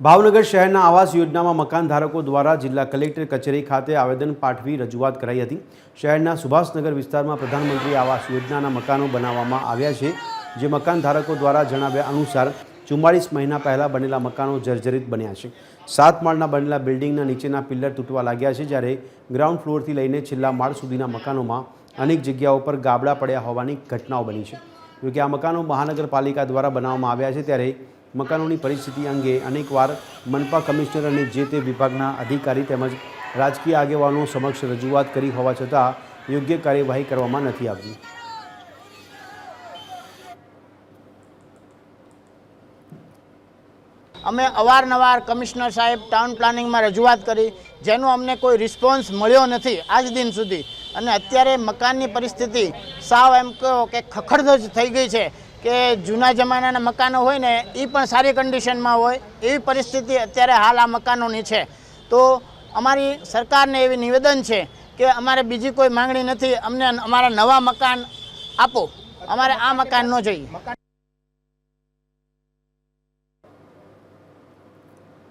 ભાવનગર શહેરના આવાસ યોજનામાં મકાન ધારકો દ્વારા જિલ્લા કલેક્ટર કચેરી ખાતે આવેદન પાઠવી રજૂઆત કરાઈ હતી. શહેરના સુભાષનગર વિસ્તારમાં પ્રધાનમંત્રી આવાસ યોજનાના મકાનો બનાવવામાં આવ્યા છે, જે મકાન ધારકો દ્વારા જણાવ્યા અનુસાર ચુમ્માળીસ મહિના પહેલાં બનેલા મકાનો જર્જરિત બન્યા છે. સાત માળના બનેલા બિલ્ડિંગના નીચેના પિલ્લર તૂટવા લાગ્યા છે, જ્યારે ગ્રાઉન્ડ ફ્લોરથી લઈને છેલ્લા માળ સુધીના મકાનોમાં અનેક જગ્યાઓ પર ગાબડા પડ્યા હોવાની ઘટનાઓ બની છે. જોકે આ મકાનો મહાનગરપાલિકા દ્વારા બનાવવામાં આવ્યા છે, ત્યારે મકાનોની પરિસ્થિતિ અંગે અનેકવાર મનપા કમિશનર અને જે તે વિભાગના અધિકારી તેમજ રાજકીય આગેવાનો સમક્ષ રજૂઆત કરી હોવા છતાં યોગ્ય કાર્યવાહી કરવામાં નથી આવતી અમે અવારનવાર કમિશનર સાહેબ ટાઉન પ્લાનિંગમાં રજૂઆત કરી, જેનો અમને કોઈ રિસ્પોન્સ મળ્યો નથી આજ દિન સુધી. અને અત્યારે મકાનની પરિસ્થિતિ સાવ એમ કહો કે ખખડધજ થઈ ગઈ છે. કે જૂના જમાનાના મકાનો હોય ને એ પણ સારી કન્ડિશનમાં હોય. એવી પરિસ્થિતિ અત્યારે હાલ આ મકાનોની છે. તો અમારી સરકારને એવી નિવેદન છે કે અમારે બીજી કોઈ માંગણી નથી. અમને અમારા નવા મકાન આપો. અમારે આ મકાન ન જોઈએ.